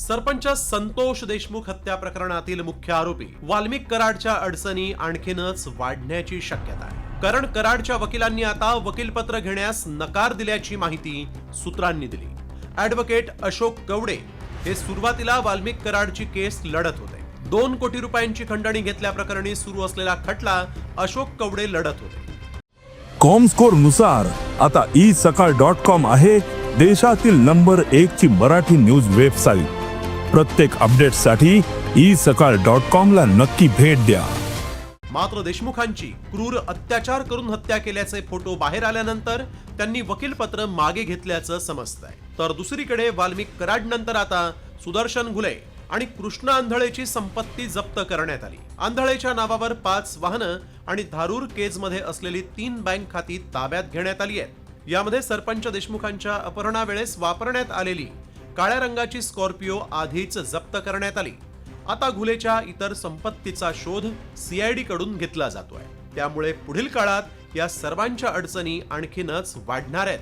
सरपंच संतोष देशमुख हत्या प्रकरणातील मुख्य आरोपी वाल्मिक कराडच्या अडचणी आणखीनच वाढण्याची शक्यता आहे. कारण कराडच्या वकिलांनी आता वकीलपत्र घेण्यास नकार दिल्याची माहिती सूत्रांनी दिली. ऍडव्होकेट अशोक कवडे हे सुरुवातीला वाल्मिक कराडची केस लढत होते. दोन कोटी रुपयांची खंडणी घेतल्याप्रकरणी सुरू असलेला खटला अशोक कवडे लढत होते. कॉमस्कोरनुसार आता ई सकाळ डॉट कॉम आहे देशातील नंबर एक ची मराठी न्यूज वेबसाईट प्रत्येक अपडेटसाठी ई सकाळ डॉट कॉम ला नक्की भेट द्या. मात्र देशमुखांची क्रूर अत्याचार करून हत्या केल्याचे फोटो बाहेर आल्यानंतर त्यांनी वकीलपत्र मागे घेतल्याचं समजतंय. तर दुसरीकडे वाल्मिक कराड नंतर आता सुदर्शन घुले आणि कृष्ण आंधळेची संपत्ती जप्त करण्यात आली. आंधळेच्या नावावर पाच वाहनं आणि धारूर केजमध्ये असलेली तीन बँक खाती ताब्यात घेण्यात आली आहेत. यामध्ये सरपंच देशमुखांच्या अपहरणावेळेस वापरण्यात आलेली काळ्या रंगाची स्कॉर्पिओ आधीच जप्त करण्यात आली. आता घुलेच्या इतर संपत्तीचा शोध सीआयडी कडून घेतला जातोय. त्यामुळे पुढील काळात या सर्वांच्या अडचणी आणखीनच वाढणार आहेत.